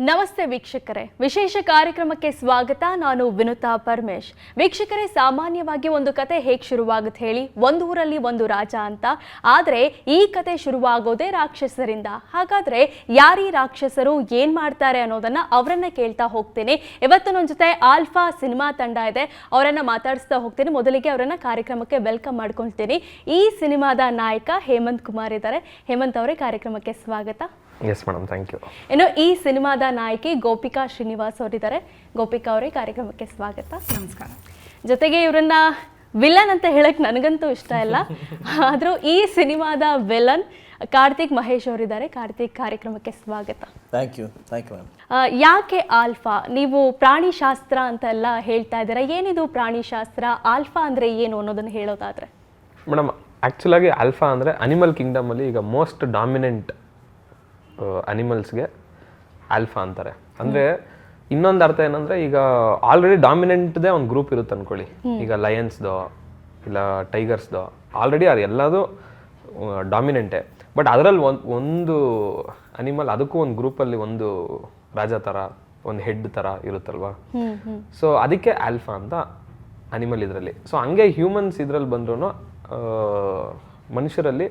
ನಮಸ್ತೆ ವೀಕ್ಷಕರೇ. ವಿಶೇಷ ಕಾರ್ಯಕ್ರಮಕ್ಕೆ ಸ್ವಾಗತ. ನಾನು ವಿನುತಾ ಪರಮೇಶ್. ವೀಕ್ಷಕರೇ, ಸಾಮಾನ್ಯವಾಗಿ ಒಂದು ಕತೆ ಹೇಗೆ ಶುರುವಾಗುತ್ತೆ ಹೇಳಿ. ಒಂದು ಊರಲ್ಲಿ ಒಂದು ರಾಜ ಅಂತ. ಆದರೆ, ಈ ಕತೆ ಶುರುವಾಗೋದೇ ರಾಕ್ಷಸರಿಂದ. ಹಾಗಾದ್ರೆ, ಯಾರೀ ರಾಕ್ಷಸರು, ಏನು ಮಾಡ್ತಾರೆ ಅನ್ನೋದನ್ನ ಅವರನ್ನು ಕೇಳ್ತಾ ಹೋಗ್ತೀನಿ. ಇವತ್ತು ನನ್ನ ಜೊತೆ ಆಲ್ಫಾ ಸಿನಿಮಾ ತಂಡ ಇದೆ. ಅವರನ್ನು ಮಾತಾಡಿಸ್ತಾ ಹೋಗ್ತೀನಿ. ಮೊದಲಿಗೆ ಅವರನ್ನು ಕಾರ್ಯಕ್ರಮಕ್ಕೆ ವೆಲ್ಕಮ್ ಮಾಡ್ಕೊಳ್ತೀನಿ. ಈ ಸಿನಿಮಾದ ನಾಯಕ ಹೇಮಂತ್ ಕುಮಾರ್ ಇದ್ದಾರೆ. ಹೇಮಂತ್ ಅವರೇ ಕಾರ್ಯಕ್ರಮಕ್ಕೆ ಸ್ವಾಗತ. ಎಸ್ ಮೇಡಮ್ ಥ್ಯಾಂಕ್ ಯು ಇನ್ನು ಈ ಸಿನಿಮಾದ ನಾಯಕಿ ಗೋಪಿಕಾ ಶ್ರೀನಿವಾಸ್ ಅವರಿದ್ದಾರೆ. ಗೋಪಿಕಾ ಅವರೇ ಕಾರ್ಯಕ್ರಮಕ್ಕೆ ಸ್ವಾಗತ. ನಮಸ್ಕಾರ. ಜೊತೆಗೆ ಇವರನ್ನ ವಿಲನ್ ಅಂತ ಹೇಳಕ್ ನನಗಂತೂ ಇಷ್ಟ ಇಲ್ಲ. ಆದರೂ ಈ ಸಿನಿಮಾದ ವಿಲನ್ ಕಾರ್ತಿಕ್ ಮಹೇಶ್ ಅವರಿದ್ದಾರೆ. ಕಾರ್ತಿಕ್ ಕಾರ್ಯಕ್ರಮಕ್ಕೆ ಸ್ವಾಗತ. Thank you thank you ma'am ಯಾಕೆ ಆಲ್ಫಾ? ನೀವು ಪ್ರಾಣಿಶಾಸ್ತ್ರ ಅಂತ ಎಲ್ಲ ಹೇಳ್ತಾ ಇದ್ದೀರಾ. ಏನಿದು ಪ್ರಾಣಿ ಶಾಸ್ತ್ರ? ಆಲ್ಫಾ ಅಂದ್ರೆ ಏನು ಅನ್ನೋದನ್ನ ಹೇಳೋದಾದ್ರೆ. ಮೇಡಮ್ ಆ್ಯಕ್ಚುಲಾಗಿ ಆಲ್ಫಾ ಅಂದ್ರೆ ಅನಿಮಲ್ ಕಿಂಗ್ಡಮ್ ಅಲ್ಲಿ ಈಗ ಮೋಸ್ಟ್ ಡಾಮಿನೆಂಟ್ ಅನಿಮಲ್ಸ್ಗೆ ಆಲ್ಫಾ ಅಂತಾರೆ. ಅಂದರೆ ಇನ್ನೊಂದು ಅರ್ಥ ಏನಂದರೆ ಈಗ ಆಲ್ರೆಡಿ ಡಾಮಿನೆಂಟ್ದೇ ಒಂದು ಗ್ರೂಪ್ ಇರುತ್ತೆ ಅನ್ಕೊಳ್ಳಿ. ಈಗ ಲಯನ್ಸ್ದು ಇಲ್ಲ ಟೈಗರ್ಸ್ದು ಆಲ್ರೆಡಿ ಅದು ಎಲ್ಲದೂ ಡಾಮಿನೆಂಟೇ ಬಟ್ ಅದರಲ್ಲಿ ಒಂದು ಒಂದು ಅನಿಮಲ್ ಅದಕ್ಕೂ ಒಂದು ಗ್ರೂಪಲ್ಲಿ ಒಂದು ರಾಜ ಥರ ಒಂದು ಹೆಡ್ ಥರ ಇರುತ್ತಲ್ವಾ? ಸೊ ಅದಕ್ಕೆ ಆಲ್ಫಾ ಅಂತ ಅನಿಮಲ್ ಇದರಲ್ಲಿ. ಸೊ ಹಂಗೆ ಹ್ಯೂಮನ್ಸ್ ಇದರಲ್ಲಿ ಬಂದ್ರೂ ಮನುಷ್ಯರಲ್ಲಿ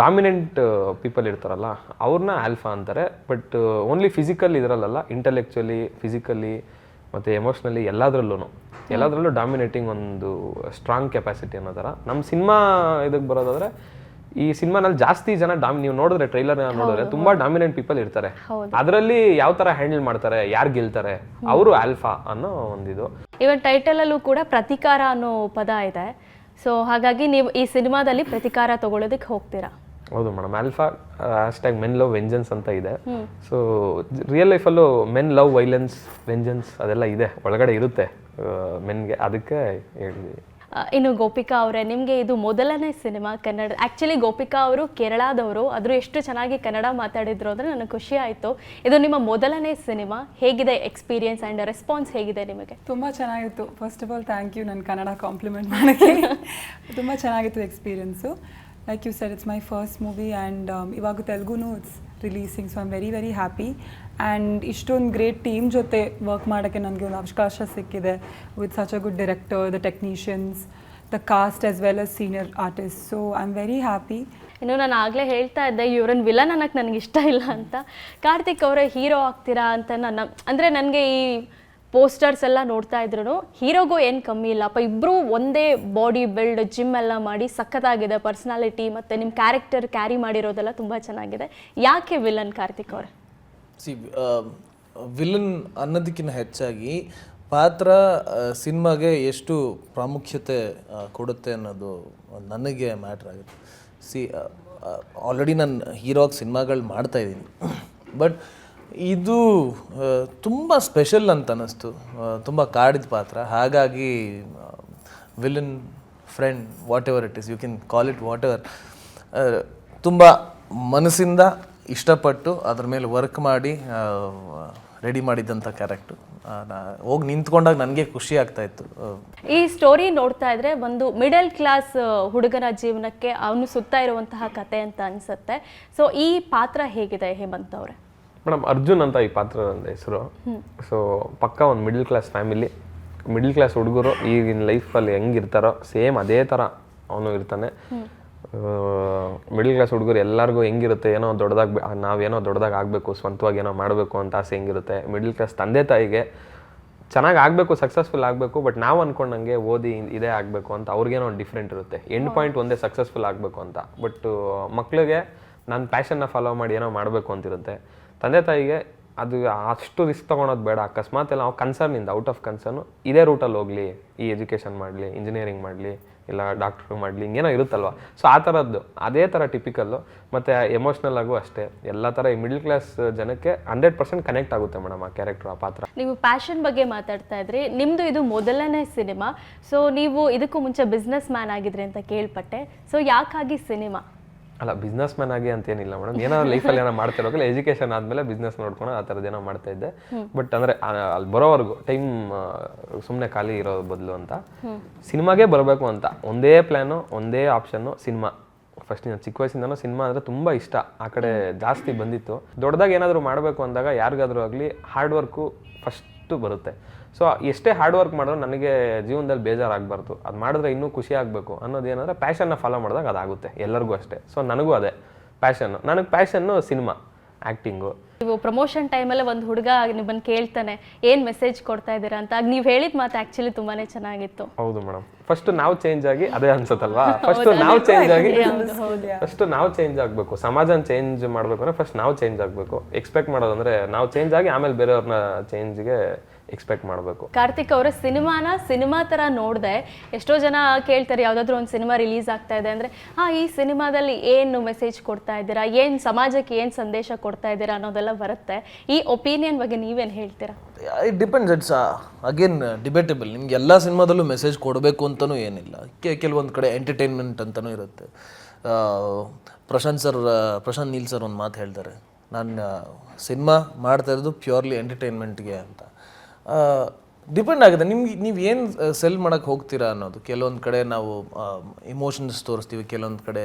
ಡಾಮಿನೆಂಟ್ ಪೀಪಲ್ ಇರ್ತಾರಲ್ಲ ಅವ್ರನ್ನ ಆಲ್ಫಾ ಅಂತಾರೆ. ಬಟ್ ಓನ್ಲಿ ಫಿಸಿಕಲ್ ಇದರಲ್ಲ ಇಂಟೆಲೆಕ್ಚುಲಿ ಫಿಸಿಕಲಿ ಮತ್ತು ಎಮೋಷ್ನಲಿ ಎಲ್ಲದರಲ್ಲೂ ಎಲ್ಲದರಲ್ಲೂ ಡಾಮಿನೇಟಿಂಗ್ ಒಂದು ಸ್ಟ್ರಾಂಗ್ ಕೆಪಾಸಿಟಿ ಅನ್ನೋ ಥರ. ನಮ್ಮ ಸಿನಿಮಾ ಇದಕ್ಕೆ ಬರೋದಾದರೆ ಈ ಸಿನಿಮಾನಲ್ಲಿ ಜಾಸ್ತಿ ಜನ ಡಾಮಿ ನೀವು ನೋಡಿದ್ರೆ ಟ್ರೈಲರ್ ನೋಡಿದ್ರೆ ತುಂಬಾ ಡಾಮಿನೆಂಟ್ ಪೀಪಲ್ ಇರ್ತಾರೆ. ಅದರಲ್ಲಿ ಯಾವ ತರ ಹ್ಯಾಂಡಲ್ ಮಾಡ್ತಾರೆ ಯಾರು ಗೆಲ್ತಾರೆ ಅವರು ಆಲ್ಫಾ ಅನ್ನೋ ಒಂದಿದು. ಇವನ್ ಟೈಟಲ್ ಅಲ್ಲೂ ಕೂಡ ಪ್ರತಿಕಾರ ಅನ್ನೋ ಪದ ಇದೆ. ಸೊ ಹಾಗಾಗಿ ನೀವು ಈ ಸಿನಿಮಾದಲ್ಲಿ ಪ್ರತಿಕಾರ ತಗೊಳ್ಳೋದಕ್ಕೆ ಹೋಗ್ತೀರಾ? ಹೌದು madam. Alpha hashtag men love vengeance ಅಂತ ಇದೆ. ಸೊ ರಿಯಲ್ ಲೈಫಲ್ಲೂ ಮೆನ್ ಲವ್ ವೈಲೆನ್ಸ್ ವೆಂಜನ್ಸ್ ಅದೆಲ್ಲ ಇದೆ. ಒಳಗಡೆ ಇರುತ್ತೆ ಮೆನ್ಗೆ ಅದಕ್ಕೆ ಹೇಳಿದ್ವಿ ಇನ್ನು ಗೋಪಿಕಾ ಅವರೇ ನಿಮಗೆ ಇದು ಮೊದಲನೇ ಸಿನಿಮಾ ಕನ್ನಡ ಆ್ಯಕ್ಚುಲಿ ಗೋಪಿಕಾ ಅವರು ಕೇರಳದವರು ಆದರೂ ಎಷ್ಟು ಚೆನ್ನಾಗಿ ಕನ್ನಡ ಮಾತಾಡಿದ್ರು ಅಂದರೆ ನನಗೆ ಖುಷಿ ಆಯಿತು. ಇದು ನಿಮ್ಮ ಮೊದಲನೇ ಸಿನಿಮಾ ಹೇಗಿದೆ ಎಕ್ಸ್ಪೀರಿಯನ್ಸ್ ಆ್ಯಂಡ್ ರೆಸ್ಪಾನ್ಸ್ ಹೇಗಿದೆ ನಿಮಗೆ? ತುಂಬ ಚೆನ್ನಾಗಿತ್ತು. First of all thank you ನನ್ನ ಕನ್ನಡ ಕಾಂಪ್ಲಿಮೆಂಟ್ ಮಾಡೋಕ್ಕೆ. ತುಂಬ ಚೆನ್ನಾಗಿತ್ತು experience like you sir it's my first movie and ಇವಾಗ ತೆಲುಗುನೂ it's releasing so I'm am very very happy and ಇಷ್ಟೊಂದು ಗ್ರೇಟ್ ಟೀಮ್ ಜೊತೆ ವರ್ಕ್ ಮಾಡೋಕ್ಕೆ ನನಗೆ ಒಂದು ಅವಕಾಶ ಸಿಕ್ಕಿದೆ with such a good director the technicians the cast as well as senior artist so I am very happy ಇನ್ನು ನಾನು ಆಗಲೇ ಹೇಳ್ತಾ ಇದ್ದೆ ಇವ್ರನ್ನ ವಿಲನ್ ಅನ್ನಕ್ಕೆ ನನಗೆ ಇಷ್ಟ ಇಲ್ಲ ಅಂತ. ಕಾರ್ತಿಕ್ ಅವರೇ ಹೀರೋ ಆಗ್ತೀರಾ ಅಂತ ನನ್ನ, ಅಂದರೆ ನನಗೆ ಈ ಪೋಸ್ಟರ್ಸ್ ಎಲ್ಲ ನೋಡ್ತಾ ಇದ್ರು ಹೀರೋಗೂ ಏನು ಕಮ್ಮಿ ಇಲ್ಲಪ್ಪ ಇಬ್ಬರೂ ಒಂದೇ ಬಾಡಿ ಬಿಲ್ಡ್ ಜಿಮ್ ಎಲ್ಲ ಮಾಡಿ ಸಖತ್ತಾಗಿದೆ ಪರ್ಸ್ನಾಲಿಟಿ ಮತ್ತು ನಿಮ್ಮ ಕ್ಯಾರೆಕ್ಟರ್ ಕ್ಯಾರಿ ಮಾಡಿರೋದೆಲ್ಲ ತುಂಬ ಚೆನ್ನಾಗಿದೆ. ಯಾಕೆ ವಿಲನ್ ಕಾರ್ತಿಕ್ ಅವರೇ? ಸಿ ವಿಲನ್ ಅನ್ನೋದಕ್ಕಿಂತ ಹೆಚ್ಚಾಗಿ ಪಾತ್ರ ಸಿನಿಮಾಗೆ ಎಷ್ಟು ಪ್ರಾಮುಖ್ಯತೆ ಕೊಡುತ್ತೆ ಅನ್ನೋದು ನನಗೆ ಮ್ಯಾಟ್ರ್ ಆಗುತ್ತೆ. ಸಿ ಆಲ್ರೆಡಿ ನಾನು ಹೀರೋಗ್ ಸಿನಿಮಾಗಳು ಮಾಡ್ತಾ ಇದ್ದೀನಿ. ಬಟ್ ಇದು ತುಂಬ ಸ್ಪೆಷಲ್ ಅಂತ ಅನ್ನಿಸ್ತು. ತುಂಬ ಕಾಡಿದ ಪಾತ್ರ. ಹಾಗಾಗಿ villain friend whatever it is you can call it whatever ತುಂಬ ಮನಸ್ಸಿಂದ ಇಷ್ಟಪಟ್ಟು ಅದ್ರ ಮೇಲೆ ವರ್ಕ್ ಮಾಡಿ ರೆಡಿ ಮಾಡಿದ್ದಂಥ ಕ್ಯಾರೆಕ್ಟು ಹೋಗಿ ನಿಂತ್ಕೊಂಡಾಗ ನನಗೆ ಖುಷಿ ಆಗ್ತಾ ಇತ್ತು. ಈ ಸ್ಟೋರಿ ನೋಡ್ತಾ ಇದ್ರೆ ಒಂದು ಮಿಡಲ್ ಕ್ಲಾಸ್ ಹುಡುಗನ ಜೀವನಕ್ಕೆ ಅವನು ಸುತ್ತ ಇರುವಂತಹ ಕತೆ ಅಂತ ಅನ್ಸುತ್ತೆ. ಸೊ ಈ ಪಾತ್ರ ಹೇಗಿದೆ ಹೇಮಂತ್ ಅವರೇ? ಮೇಡಮ್ ಅರ್ಜುನ್ ಅಂತ ಈ ಪಾತ್ರ ನನ್ನ ಹೆಸರು. ಸೊ ಪಕ್ಕ ಒಂದು middle class family middle class ಹುಡುಗರು ಈಗಿನ ಲೈಫಲ್ಲಿ ಹೆಂಗಿರ್ತಾರೋ ಸೇಮ್ ಅದೇ ಥರ ಅವನು ಇರ್ತಾನೆ. ಮಿಡಲ್ ಕ್ಲಾಸ್ ಹುಡುಗರು ಎಲ್ಲರಿಗೂ ಹೆಂಗಿರುತ್ತೆ, ಏನೋ ದೊಡ್ಡದಾಗಿ ನಾವೇನೋ ದೊಡ್ಡದಾಗಿ ಆಗಬೇಕು, ಸ್ವಂತವಾಗಿ ಏನೋ ಮಾಡಬೇಕು ಅಂತ ಆಸೆ ಹೆಂಗಿರುತ್ತೆ. ಮಿಡಲ್ ಕ್ಲಾಸ್ ತಂದೆ ತಾಯಿಗೆ ಚೆನ್ನಾಗಿ ಆಗಬೇಕು ಸಕ್ಸಸ್ಫುಲ್ ಆಗಬೇಕು ಬಟ್ ನಾವು ಅಂದ್ಕೊಂಡಂಗೆ ಓದಿ ಇದೇ ಆಗಬೇಕು ಅಂತ ಅವ್ರಿಗೇನೋ ಒಂದು ಡಿಫ್ರೆಂಟ್ ಇರುತ್ತೆ. ಎಂಡ್ ಪಾಯಿಂಟ್ ಒಂದೇ ಸಕ್ಸಸ್ಫುಲ್ ಆಗಬೇಕು ಅಂತ. ಬಟ್ ಮಕ್ಕಳಿಗೆ ನನ್ನ ಪ್ಯಾಷನ್ನ ಫಾಲೋ ಮಾಡಿ ಏನೋ ಮಾಡಬೇಕು ಅಂತಿರುತ್ತೆ. ತಂದೆ ತಾಯಿಗೆ ಅದು ಅಷ್ಟು ರಿಸ್ಕ್ ತೊಗೊಳೋದು ಬೇಡ. ಅಕಸ್ಮಾತ್ ಎಲ್ಲ ನಾವು ಕನ್ಸರ್ನಿಂದ ಔಟ್ ಆಫ್ ಕನ್ಸರ್ನು ಇದೇ ರೂಟಲ್ಲಿ ಹೋಗಲಿ. ಈ ಎಜುಕೇಷನ್ ಮಾಡಲಿ ಇಂಜಿನಿಯರಿಂಗ್ ಮಾಡಲಿ ಇಲ್ಲ ಡಾಕ್ಟ್ರು ಮಾಡಲಿ, ಹಿಂಗೇನೋ ಇರುತ್ತಲ್ವ? ಸೊ ಆ ಥರದ್ದು ಅದೇ ಥರ ಟಿಪಿಕಲ್ಲು ಮತ್ತು ಎಮೋಷ್ನಲ್ ಆಗು ಅಷ್ಟೇ. ಎಲ್ಲ ಥರ ಈ ಮಿಡ್ಲ್ ಕ್ಲಾಸ್ ಜನಕ್ಕೆ ಹಂಡ್ರೆಡ್ ಪರ್ಸೆಂಟ್ ಕನೆಕ್ಟ್ ಆಗುತ್ತೆ ಮೇಡಮ್ ಆ ಕ್ಯಾರೆಕ್ಟರ್ ಆ ಪಾತ್ರ. ನೀವು ಪ್ಯಾಷನ್ ಬಗ್ಗೆ ಮಾತಾಡ್ತಾ ಇದ್ರಿ. ನಿಮ್ಮದು ಇದು ಮೊದಲನೇ ಸಿನಿಮಾ ಸೊ ನೀವು ಇದಕ್ಕೂ ಮುಂಚೆ ಬಿಸ್ನೆಸ್ ಮ್ಯಾನ್ ಆಗಿದ್ರಿ ಅಂತ ಕೇಳ್ಪಟ್ಟೆ. ಸೊ ಯಾಕಾಗಿ ಸಿನಿಮಾ ಅಲ್ಲ ಬಿಸ್ನೆಸ್ ಮ್ಯಾನ್ ಆಗಿ ಅಂತೇನಿಲ್ಲ ಮೇಡಮ್ ಏನೋ ಲೈಫಲ್ಲಿ ಏನೋ ಮಾಡ್ತಿರೋಲ್ಲ ಎಜುಕೇಶನ್ ಆದಮೇಲೆ ಬಿಸ್ನೆಸ್ ನೋಡ್ಕೊಂಡು ಆ ಥರದ್ದು ಏನೋ ಮಾಡ್ತಾ ಇದ್ದೆ. ಬಟ್ ಅಂದರೆ ಅಲ್ಲಿ ಬರೋವರೆಗೂ ಟೈಮ್ ಸುಮ್ಮನೆ ಖಾಲಿ ಇರೋ ಬದಲು ಅಂತ. ಸಿನಿಮಾಗೆ ಬರಬೇಕು ಅಂತ. ಒಂದೇ ಪ್ಲ್ಯಾನು ಒಂದೇ ಆಪ್ಷನ್ನು ಸಿನಿಮಾ. ಫಸ್ಟ್ ನಾನು ಚಿಕ್ಕ ವಯಸ್ಸಿಂದನೂ ಸಿನಿಮಾ ಅಂದರೆ ತುಂಬ ಇಷ್ಟ. ಆ ಕಡೆ ಜಾಸ್ತಿ ಬಂದಿತ್ತು. ದೊಡ್ಡದಾಗಿ ಏನಾದರೂ ಮಾಡಬೇಕು ಅಂದಾಗ ಯಾರಿಗಾದರೂ ಆಗಲಿ ಹಾರ್ಡ್ ವರ್ಕು ಫಸ್ಟು ಬರುತ್ತೆ. ಸೊ ಎಷ್ಟೇ ಹಾರ್ಡ್ ವರ್ಕ್ ಮಾಡಿದ್ರು ನನಗೆ ಜೀವನದಲ್ಲಿ ಬೇಜಾರಾಗಬಾರ್ದು. ಅದು ಮಾಡಿದ್ರೆ ಇನ್ನೂ ಖುಷಿ ಆಗಬೇಕು ಅನ್ನೋದು ಏನಂದರೆ ಪ್ಯಾಷನ್ನ ಫಾಲೋ ಮಾಡಿದಾಗ ಅದಾಗುತ್ತೆ ಎಲ್ಲರಿಗೂ ಅಷ್ಟೇ. ಸೊ ನನಗೂ ಅದೇ ಪ್ಯಾಷನ್ನು ನನಗೆ ಪ್ಯಾಷನ್ನು ಸಿನಿಮಾ ಆ್ಯಕ್ಟಿಂಗು ನೀವು ಪ್ರಮೋಷನ್ ಟೈಮಲ್ಲೇ ಒಂದು ಹುಡುಗ ನಿಮ್ಮನ್ನು ಕೇಳ್ತಾನೆ ಏನು ಮೆಸೇಜ್ ಕೊಡ್ತಾ ಇದ್ದೀರಾ? ಅಂತ. ಆಗ ನೀವು ಹೇಳಿದ ಮಾತು ಆ್ಯಕ್ಚುಲಿ ತುಂಬಾನೇ ಚೆನ್ನಾಗಿತ್ತು. ಹೌದು ಮೇಡಮ್ ಫಸ್ಟ್ ನಾವು ಚೇಂಜ್ ಆಗಿ ಅದೇ ಅನ್ಸುತ್ತಲ್ವಾ? ಫಸ್ಟ್ ನಾವು ಚೇಂಜ್ ಆಗಿ ಫಸ್ಟ್ ನಾವು ಚೇಂಜ್ ಆಗಬೇಕು. ಸಮಾಜನ ಚೇಂಜ್ ಮಾಡಬೇಕು ಅಂದರೆ ಫಸ್ಟ್ ನಾವು ಚೇಂಜ್ ಆಗಬೇಕು. ಎಕ್ಸ್ಪೆಕ್ಟ್ ಮಾಡೋದಂದ್ರೆ ನಾವು ಚೇಂಜ್ ಆಗಿ ಆಮೇಲೆ ಬೇರೆಯವ್ರನ್ನ ಚೇಂಜ್ಗೆ ಎಕ್ಸ್ಪೆಕ್ಟ್ ಮಾಡಬೇಕು. ಕಾರ್ತಿಕ್ ಅವರ ಸಿನಿಮಾನ ಸಿನಿಮಾ ಥರ ನೋಡಿದೆ ಎಷ್ಟೋ ಜನ ಕೇಳ್ತಾರೆ ಯಾವುದಾದ್ರೂ ಒಂದು ಸಿನಿಮಾ ರಿಲೀಸ್ ಆಗ್ತಾ ಇದೆ ಅಂದರೆ ಹಾಂ ಈ ಸಿನಿಮಾದಲ್ಲಿ ಏನು ಮೆಸೇಜ್ ಕೊಡ್ತಾ ಇದ್ದೀರಾ? ಏನು ಸಮಾಜಕ್ಕೆ ಏನು ಸಂದೇಶ ಕೊಡ್ತಾ ಇದ್ದೀರಾ? ಅನ್ನೋದೆಲ್ಲ ಬರುತ್ತೆ. ಈ ಒಪಿನಿಯನ್ ಬಗ್ಗೆ ನೀವೇನು ಹೇಳ್ತೀರಾ? It depends it's again debatable ನಿಮ್ಗೆ ಎಲ್ಲ ಸಿನಿಮಾದಲ್ಲೂ ಮೆಸೇಜ್ ಕೊಡಬೇಕು ಅಂತಲೂ ಏನಿಲ್ಲ. ಕೆ ಕೆಲವೊಂದು ಕಡೆ ಎಂಟರ್ಟೈನ್ಮೆಂಟ್ ಅಂತಲೂ ಇರುತ್ತೆ. ಪ್ರಶಾಂತ್ ಸರ್ ಪ್ರಶಾಂತ್ ನೀಲ್ ಸರ್ ಒಂದು ಮಾತು ಹೇಳ್ತಾರೆ. ನಾನು ಸಿನಿಮಾ ಮಾಡ್ತಾ ಇರೋದು ಪ್ಯೂರ್ಲಿ ಎಂಟರ್ಟೈನ್ಮೆಂಟ್ಗೆ ಅಂತ. ಡಿಪೆಂಡ್ ಆಗಿದೆ. ನಿಮ್ಗೆ ನೀವು ಏನು ಸೆಲ್ ಮಾಡೋಕ್ಕೆ ಹೋಗ್ತೀರಾ ಅನ್ನೋದು? ಕೆಲವೊಂದು ಕಡೆ ನಾವು ಇಮೋಷನ್ಸ್ ತೋರಿಸ್ತೀವಿ ಕೆಲವೊಂದು ಕಡೆ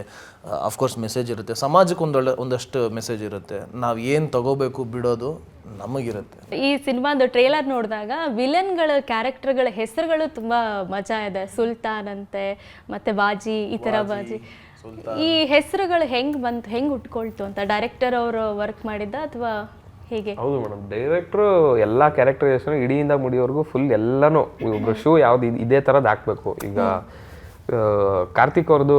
ಅಫ್ಕೋರ್ಸ್ ಮೆಸೇಜ್ ಇರುತ್ತೆ. ಸಮಾಜಕ್ಕೆ ಒಂದೊಳ್ಳೆ ಒಂದಷ್ಟು ಮೆಸೇಜ್ ಇರುತ್ತೆ. ನಾವು ಏನು ತಗೋಬೇಕು ಬಿಡೋದು ನಮಗಿರುತ್ತೆ. ಈ ಸಿನಿಮಾದ ಟ್ರೇಲರ್ ನೋಡಿದಾಗ ವಿಲನ್ಗಳ ಕ್ಯಾರೆಕ್ಟರ್ಗಳ ಹೆಸರುಗಳು ತುಂಬ ಮಜಾ ಇದೆ. ಸುಲ್ತಾನ್ ಅಂತೆ ಮತ್ತೆ ಬಾಜಿ ಈ ಥರ ಬಾಜಿ ಈ ಹೆಸರುಗಳು ಹೆಂಗೆ ಬಂತು ಹೆಂಗೆ ಉಟ್ಕೊಳ್ತು ಅಂತ? ಡೈರೆಕ್ಟರ್ ಅವರು ವರ್ಕ್ ಮಾಡಿದ್ದ ಅಥವಾ ಹೇಗೆ? ಹೌದು ಮೇಡಮ್ ಡೈರೆಕ್ಟ್ರು ಎಲ್ಲ ಕ್ಯಾರೆಕ್ಟರೈಸೇಷನ್ ಇಡಿಯಿಂದ ಮುಡಿಯೋವರೆಗೂ ಫುಲ್ ಎಲ್ಲನೂ. ಒಬ್ರು ಶೂ ಯಾವ್ದು ಇದ್- ಇದೇ ಥರದ್ದು ಹಾಕ್ಬೇಕು. ಈಗ ಆ, ಕಾರ್ತಿಕ್ ಅವ್ರದ್ದು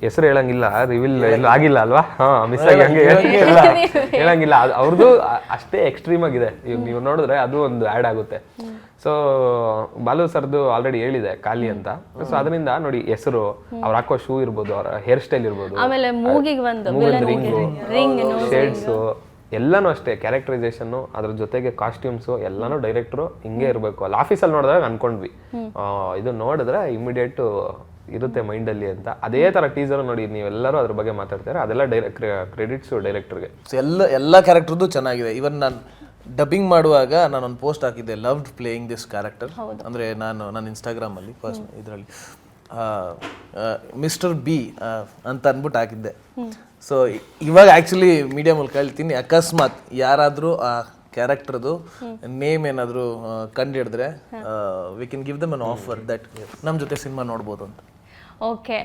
ಹೆಸರು ಹೇಳಂಗಿಲ್ಲ ರಿವಿಲ್ ಎಲ್ಲ ಆಗಿಲ್ಲ ಅಲ್ವಾ? ಹಾ ಮಿಸ್ ಆಗಿ ಹಂಗೆ ಹೇಳಂಗಿಲ್ಲ. ಹೇಳಂಗಿಲ್ಲ. ಅದು ಅವ್ರದ್ದು ಅ- ಅಷ್ಟೇ ಎಕ್ಸ್ಟ್ರೀಮ್ ಆಗಿದೆ. ಈಗ ನೀವು ನೋಡಿದ್ರೆ ಅದು ಒಂದು ಆ್ಯಡ್ ಆಗುತ್ತೆ. ಸೊ ಬಾಲು ಸರ್ದು ಆಲ್ರೆಡಿ ಹೇಳಿದೆ ಖಾಲಿ ಅಂತ. ಸೊ ಅದರಿಂದ ನೋಡಿ ಹೆಸರು ಅವ್ರು ಹಾಕೋ ಶೂ ಇರ್ಬೋದು ಅವ್ರ ಹೇರ್ ಸ್ಟೈಲ್ ಇರ್ಬೋದು. ಆಮೇಲೆ ಮೂಗಿಗೆ ಒಂದು ವಿಲನ್ ರಿಂಗ್ ಶೇಡ್ಸು ಎಲ್ಲನೂ ಅಷ್ಟೇ ಕ್ಯಾರೆಕ್ಟರೈಸೇಷನ್ನು ಅದ್ರ ಜೊತೆಗೆ ಕಾಸ್ಟ್ಯೂಮ್ಸು ಎಲ್ಲಾನು ಡೈರೆಕ್ಟ್ರು ಹಿಂಗೆ ಇರಬೇಕು. ಅಲ್ಲಿ ಆಫೀಸಲ್ಲಿ ನೋಡಿದಾಗ ಅನ್ಕೊಂಡ್ವಿ. ಆ, ಇದು ನೋಡಿದ್ರೆ ಇಮಿಡಿಯೇಟ್ ಇರುತ್ತೆ ಮೈಂಡಲ್ಲಿ ಅಂತ. ಅದೇ ಥರ ಟೀಸರ್ ನೋಡಿ ನೀವೆಲ್ಲರೂ ಅದ್ರ ಬಗ್ಗೆ ಮಾತಾಡ್ತಾರೆ? ಅದೆಲ್ಲ ಡೈರೆಕ್ಟ್ ಕ್ರೆಡಿಟ್ಸು ಡೈರೆಕ್ಟ್ರಿಗೆ ಎಲ್ಲ ಎಲ್ಲ ಕ್ಯಾರೆಕ್ಟರ್ದು ಚೆನ್ನಾಗಿದೆ. ಇವನ್ ನಾನು ಡಬ್ಬಿಂಗ್ ಮಾಡುವಾಗ ನಾನು ಒಂದು ಪೋಸ್ಟ್ ಹಾಕಿದ್ದೆ ಲವ್ಡ್ ಪ್ಲೇಯಿಂಗ್ ದಿಸ್ ಕ್ಯಾರೆಕ್ಟರ್ ಅಂದರೆ ನಾನು ನನ್ನ ಇನ್ಸ್ಟಾಗ್ರಾಮಲ್ಲಿ ಫಸ್ಟ್ ಇದರಲ್ಲಿ. ಮಿಸ್ಟರ್ ಬಿ ಅಂತ ಅಂದ್ಬಿಟ್ಟು ಹಾಕಿದ್ದೆ. ಸೊ ಇವಾಗ ಆ್ಯಕ್ಚುಲಿ ಮೀಡಿಯಾ ಮೂಲಕ ಹೇಳ್ತೀನಿ ಅಕಸ್ಮಾತ್ ಯಾರಾದರೂ ಆ ಕ್ಯಾರೆಕ್ಟರ್ದು ನೇಮ್ ಏನಾದರೂ ಕಂಡು ಹಿಡಿದ್ರೆ we can give them an offer that ನಮ್ಮ ಜೊತೆ ಸಿನಿಮಾ ನೋಡ್ಬೋದು ಅಂತ. ಓಕೆ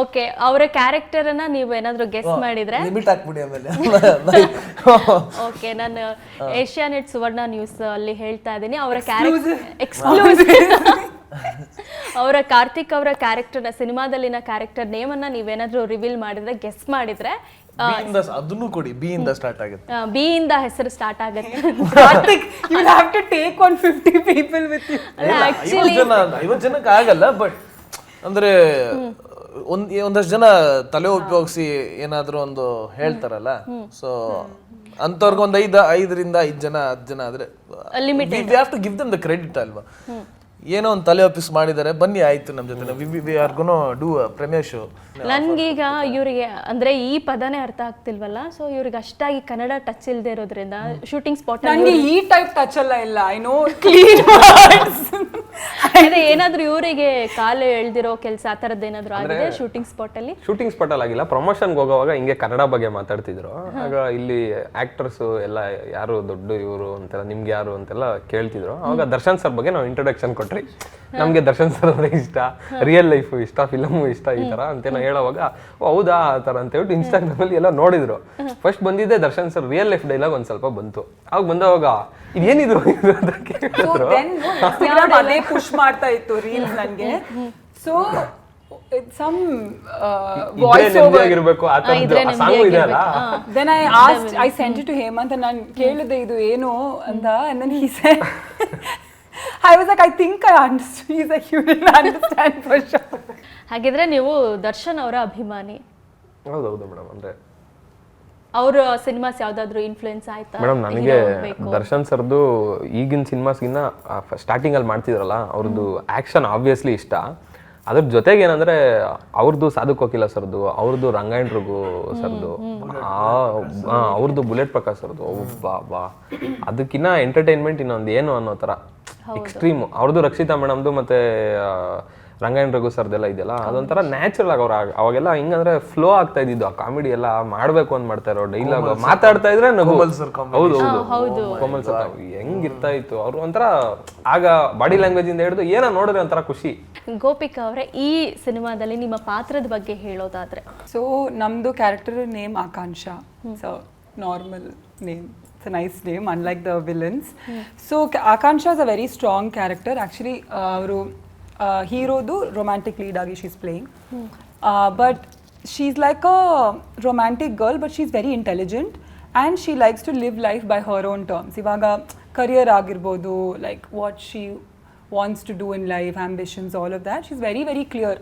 ಓಕೆ ಅವರ ಕ್ಯಾರೆಕ್ಟರನ್ನ ನೀವು ಏನಾದರೂ ಗೆಸ್ ಮಾಡಿದ್ರೆ? ಲಿಮಿಟ್ ಹಾಕ್ಬಿಡಿ ಆಮೇಲೆ. ಓಕೆ ನಾನು ಏಷ್ಯಾನೆಟ್ ಸುವರ್ಣ ನ್ಯೂಸ್ ಅಲ್ಲಿ ಹೇಳ್ತಾ ಇದ್ದೀನಿ. ಅವರ ಕ್ಯಾರೆಕ್ಟರ್ ಎಕ್ಸ್ಕ್ಲೂಸಿವ್ ಅವರ ಕಾರ್ತಿಕ್ ಅವರ ಕ್ಯಾರೆಕ್ಟರ್ ಸಿನಿಮಾದಲ್ಲಿನ ಕ್ಯಾರೆಕ್ಟರ್ ನೇಮನ್ನ ನೀವೇನಾದ್ರೂ ರಿವೀಲ್ ಮಾಡಿದ್ರೆ ಗೆಸ್ ಮಾಡಿದ್ರೆ ಬಿ ಇಂದ ಅದನ್ನು ಕೊಡಿ ಬಿ ಇಂದ ಸ್ಟಾರ್ಟ್ ಆಗುತ್ತೆ. ಬಿ ಇಂದ ಹೆಸರು ಸ್ಟಾರ್ಟ್ ಆಗುತ್ತೆ. Karthik, you'll have to take on 50 people with you actually ಐವತ್ತು ಜನ ಐವತ್ತು ಜನಕ್ಕೆ ಆಗಲ್ಲ ಬಟ್ ಅಂದ್ರೆ ಒಂದ್ ಒಂದಷ್ಟು ಜನ ತಲೆ ಉಪಯೋಗಿಸಿ ಏನಾದ್ರೂ ಒಂದು ಹೇಳ್ತಾರಲ್ಲ ಸೊ ಅಂತವ್ರಿಗೆ ಒಂದು ಐದು ಐದರಿಂದ ಐದ್ ಜನ ಹತ್ತು ಜನ ಆದ್ರೆ we have to give them the credit ಅಲ್ವಾ? ಏನೋ ಒಂದು ತಲೆ ಒಪ್ಪಿಸ್ ಮಾಡಿದ್ದಾರೆ. ಬನ್ನಿ ಆಯ್ತು ನಮ್ಮ ಜೊತೆ. We are gonna do premiere show ನನ್ಗೀಗ ಇವರಿಗೆ ಅಂದ್ರೆ ಈ ಪದನೇ ಅರ್ಥ ಆಗ್ತಿಲ್ವಲ್ಲ? ಸೊ ಇವ್ರಿಗೆ ಅಷ್ಟಾಗಿ ಕನ್ನಡ ಟಚ್ ಇಲ್ಲದೆ ಇರೋದ್ರಿಂದ ಶೂಟಿಂಗ್ ಸ್ಪಾಟ್ ನನಗೆ ಈ ಟೈಪ್ ಟಚ್ ಎಲ್ಲ ಇಲ್ಲ. ಐ ನೋ ಕ್ಲೀನ್ ಅದೇ ಏನಾದ್ರೂ ಇವರಿಗೆ ಕಾಲು ಎಳ್ದಿರೋ ಕೆಲಸ ಆ ಥರದ್ದು ಏನಾದ್ರು ಆಗಿದೆ ಶೂಟಿಂಗ್ ಸ್ಪಾಟ್ ಅಲ್ಲಿ? ಶೂಟಿಂಗ್ ಸ್ಪಾಟ್ ಅಲ್ಲಿ ಆಗಿಲ್ಲ. ಪ್ರಮೋಷನ್ ಹೋಗೋವಾಗ ಹಿಂಗೆ ಕನ್ನಡ ಬಗ್ಗೆ ಮಾತಾಡ್ತಿದ್ರು. ಆಗ ಇಲ್ಲಿ ಆಕ್ಟರ್ಸ್ ಎಲ್ಲ ಯಾರು ದೊಡ್ಡ ಇವರು ಅಂತೆಲ್ಲ ನಿಮ್ಗೆ ಯಾರು ಅಂತೆಲ್ಲ ಕೇಳ್ತಿದ್ರು. ಅವಾಗ ದರ್ಶನ್ ಸರ್ ಬಗ್ಗೆ ನಾವು ಇಂಟ್ರೊಡಕ್ಷನ್ ಕೊಟ್ರಿ ನಮ್ಗೆ ದರ್ಶನ್ ಸರ್ ಅಂದ್ರೆ ಇಷ್ಟ ರಿಯಲ್ ಲೈಫ್ ಇಷ್ಟ ಫಿಲಮು ಇಷ್ಟ ಈ ತರ ಅಂತ ನಾವು ಹೇಳೋವಾಗ ಓ, ಹೌದಾ ಆ ಥರ ಅಂತ ಹೇಳ್ಬಿಟ್ಟು ಇನ್ಸ್ಟಾಗ್ರಾಮ್ ಅಲ್ಲಿ ಎಲ್ಲ ನೋಡಿದ್ರು. ಫಸ್ಟ್ ಬಂದಿದ್ದೆ Darshan sir real life dialogue ಒಂದ್ ಸ್ವಲ್ಪ ಬಂತು. ಅವಾಗ ಬಂದವಾಗ ಇದೇನಿದು ಇದು ಅಂತ ಕೇಳಿದ್ರು. ಅದೇ ಪುಷ್ ಮಾಡ್ತಾ ಇತ್ತು ರೀಲ್ಸ್ ನನಗೆ. ಸೊ ಸಮ್ ವಾಯ್ಸ್ ನೆಮ್ಮದಿಯಾಗಿರ್ಬೇಕು ಆ ಥರದ್ದು. ಸಾಂಗು ಇದೆ ಅಲ್ಲ? Then I asked I sent to Hemant ನಾನು ಕೇಳಿದೆ ಇದು ಏನು? ಅಂತ. ನನ್ he said I was like I think I understand is a you will understand for sure ಹಾಗಿದ್ರೆ ನೀವು ದರ್ಶನ್ ಅವರ ಅಭಿಮಾನಿ. ಹೌದೌದು ಮೇಡಮ್ ಅಂದ್ರೆ ಅವ್ರ ಸಿನಿಮಾಸ್ ಯಾವ್ದಾದ್ರು ಇನ್ಫ್ಲುಯೆನ್ಸ್ ಆಯ್ತಾ? ಮೇಡಮ್ ನನಗೆ ದರ್ಶನ್ ಸರ್ದು ಈಗಿನ ಸಿನಿಮಾಸ್ಗಿನ್ನ ಸ್ಟಾರ್ಟಿಂಗ್ ಅಲ್ಲಿ ಮಾಡ್ತಿದ್ರಲ್ಲ ಅವ್ರದ್ದು ಆಕ್ಷನ್ ಆಬ್ವಿಯಸ್ಲಿ ಇಷ್ಟ. ಅದ್ರ ಜೊತೆಗೆ ಏನಂದ್ರೆ ಅವ್ರದ್ದು ಸಾಧು ಕೋಕಿಲ ಸರ್ದು ಅವ್ರದ್ದು ರಂಗಾಯಣ್ ರಘು ಸರ್ದು ಅವ್ರದ್ದು ಬುಲೆಟ್ ಪ್ರಕಾಶ್ ಸರ್ದು ಬಾ ಬಾ ಅದಕ್ಕಿನ್ನ ಎಂಟರ್ಟೈನ್ಮೆಂಟ್ ಇನ್ನೊಂದು ಏನು ಅನ್ನೋ ಥರ ಎಕ್ಸ್ಟ್ರೀಮ್ ಅವ್ರದ್ದು ರಕ್ಷಿತಾ ಮೇಡಮ್ದು ಮತ್ತೆ ರಂಗಾಯಣ ರಘು ಸರ್ದೆಲ್ಲ ಇದೆಯಲ್ಲ ಅದೊಂಥರ ನ್ಯಾಚುರಲ್ ಆಗಿ ಅವ್ರು ಆಗ- ಅವಾಗೆಲ್ಲ ಹಿಂಗಂದ್ರೆ ಫ್ಲೋ ಆಗ್ತಾ ಇದ್ದಿದ್ದು. ಆ ಕಾಮಿಡಿ ಎಲ್ಲ ಮಾಡ್ಬೇಕು ಅಂತ ಮಾಡ್ತಾ ಇರೋ ಡೈಲಾಗ್ ಮಾತಾಡ್ತಾ ಇದ್ರೆ ನಗು. ಹೌದು ಹೌದು. ಕೋಮಲ್ ಸರ್ ಹೆಂಗಿರ್ತಾ ಇತ್ತು ಅವ್ರು ಒಂಥರ ಆಗ ಬಾಡಿ ಲ್ಯಾಂಗ್ವೇಜ್ ಇಂದ ಹಿಡಿದು ಏನೋ ನೋಡಿದ್ರೆ ಒಂಥರ ಖುಷಿ. ಗೋಪಿಕಾ ಅವರೇ ಈ ಸಿನಿಮಾದಲ್ಲಿ ನಿಮ್ಮ ಪಾತ್ರದ ಬಗ್ಗೆ ಹೇಳೋದಾದ್ರೆ. ಸೊ ನಮ್ದು character name Akanksha. So normal name It's a nice name, unlike the villains. Yeah. So Akansha is a very strong character. Actually, uh, uh, hero do romantic lead agi she's playing. Hmm. Uh, but she's like a romantic girl, but she's very intelligent and she likes to live life by her own terms. Ivaga career agirbodu, like what she wants to do in life, ambitions, all of that. She's very, very clear.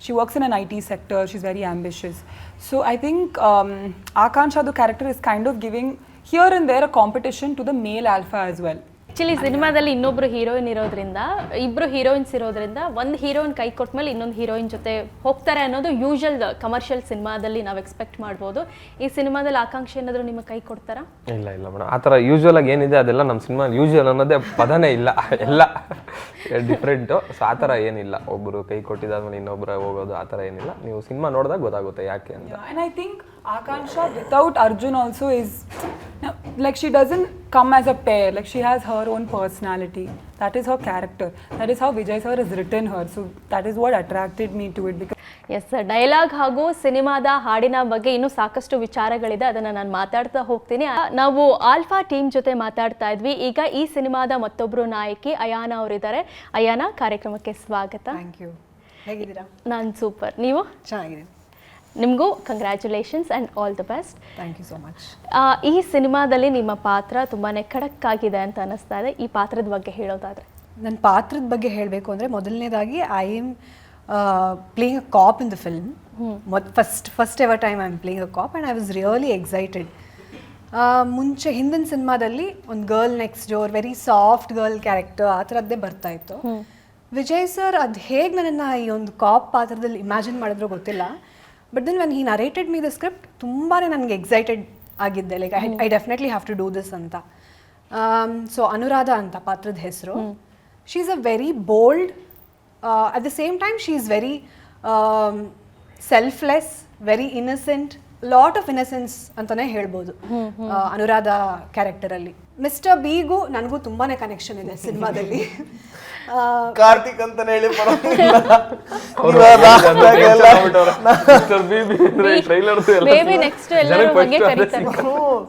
She works in an IT sector, she's very ambitious. So I think um, Akansha, the character, is kind of giving here in there a competition to the male alpha as well actually ಸಿನಿಮಾದಲ್ಲಿ ಇನ್ನೊಬ್ರು heroine ಇರೋದ್ರಿಂದ ಇಬ್ರು heroines ಇರೋದ್ರಿಂದ ಒಂದು heroine ಕೈ ಕೊಟ್ಮೇಲೆ ಇನ್ನೊಂದು heroine ಜೊತೆ ಹೋಗ್ತಾರೆ ಅನ್ನೋದು ಯೂಶಲ್ ಕಮರ್ಷಿಯಲ್ ಸಿನಿಮಾದಲ್ಲಿ ನಾವು ಎಕ್ಸ್ಪೆಕ್ಟ್ ಮಾಡ್ಬೋದು. ಈ ಸಿನಿಮಾದಲ್ಲಿ ಆಕಾಂಕ್ಷೆ ಏನಾದರೂ ನಿಮಗೆ ಕೈ ಕೊಡ್ತಾರಾ? ಇಲ್ಲ ಇಲ್ಲ ಮೇಡಮ್. ಆ ಥರ ಯೂಶ್ವಲ್ ಆಗಿ ಏನಿದೆ ಅದೆಲ್ಲ ನಮ್ಮ ಸಿನಿಮಾ ಯೂಶುವಲ್ ಅನ್ನೋದೇ ಪದನೇ ಇಲ್ಲ. ಎಲ್ಲ ಡಿಫ್ರೆಂಟು ಸೊ ಆ ಥರ ಏನಿಲ್ಲ. ಒಬ್ಬರು ಕೈ ಕೊಟ್ಟಿದ್ದಾದ್ಮೇಲೆ ಇನ್ನೊಬ್ಬರ ಹೋಗೋದು ಆ ಥರ ಏನಿಲ್ಲ. ನೀವು ಸಿನಿಮಾ ನೋಡಿದಾಗ ಗೊತ್ತಾಗುತ್ತೆ ಯಾಕೆ ಅಂತ. I think Akansha without Arjun also is no, like she doesn't come as a pair. Like she has her own personality. That is her character. That is how Vijay sir has written her. So that is what attracted me to it because. Yes dialogue ಹಾಗೂ ಸಿನಿಮಾದ ಹಾಡಿನ ಬಗ್ಗೆ ಇನ್ನೂ ಸಾಕಷ್ಟು ವಿಚಾರಗಳಿದೆ ಅದನ್ನು ನಾನು ಮಾತಾಡ್ತಾ ಹೋಗ್ತೀನಿ Alpha ನಾವು ಆಲ್ಫಾ ಟೀಮ್ ಜೊತೆ ಮಾತಾಡ್ತಾ ಇದ್ವಿ ಈಗ ಈ ಸಿನಿಮಾದ ಮತ್ತೊಬ್ಬರು ನಾಯಕಿ ಅಯಾನ ಅವರಿದ್ದಾರೆ ಅಯಾನ ಕಾರ್ಯಕ್ರಮಕ್ಕೆ ಸ್ವಾಗತ ಥ್ಯಾಂಕ್ ಯು ಹೇಗಿದ್ದೀರಾ ನಾನು ಸೂಪರ್ ನೀವು ಚೆನ್ನಾಗಿದೆ ನಿಮಗೂ congratulations and all the best thank you so much ಈ ಸಿನಿಮಾದಲ್ಲಿ ನಿಮ್ಮ ಪಾತ್ರ ತುಂಬಾ ಖಡಕ್ ಆಗಿದೆ ಅಂತ ಅನ್ನಿಸ್ತಾ ಇದೆ. ಈ ಪಾತ್ರದ ಬಗ್ಗೆ ಹೇಳೋದಾದ್ರೆ. ನನ್ನ ಪಾತ್ರದ ಬಗ್ಗೆ ಹೇಳಬೇಕು ಅಂದರೆ ಮೊದಲನೇದಾಗಿ I am playing a cop in the film ಮೊದ್ first first ever time I am playing a cop and I was really excited ಮುಂಚೆ ಹಿಂದಿನ ಸಿನಿಮಾದಲ್ಲಿ ಒಂದು girl next door very soft girl character ಆ ಥರದ್ದೇ ಬರ್ತಾ ಇತ್ತು. ವಿಜಯ್ ಸರ್ ಅದು ಹೇಗೆ ನನ್ನನ್ನು ಈ ಒಂದು ಕಾಪ್ ಪಾತ್ರದಲ್ಲಿ ಇಮ್ಯಾಜಿನ್ ಮಾಡಿದ್ರು ಗೊತ್ತಿಲ್ಲ. But then when he narrated me the script ತುಂಬಾ ನನಗೆ ಎಕ್ಸೈಟೆಡ್ ಆಗಿದ್ದೆ. Like I I definitely have to do this ಅಂತ. ಸೊ ಅನುರಾಧ ಅಂತ ಪಾತ್ರದ ಹೆಸರು. She is a very bold at the same time she is very selfless very innocent lot of innocence ಅಂತಾನೆ ಹೇಳ್ಬೋದು Anuradha ಕ್ಯಾರೆಕ್ಟರಲ್ಲಿ mister ಬಿಗೂ ನನಗೂ ತುಂಬಾನೇ ಕನೆಕ್ಷನ್ ಇದೆ ಸಿನಿಮಾದಲ್ಲಿ. ಕಾರ್ತಿಕ್ ಅಂತಾನೆ ಹೇಳಿ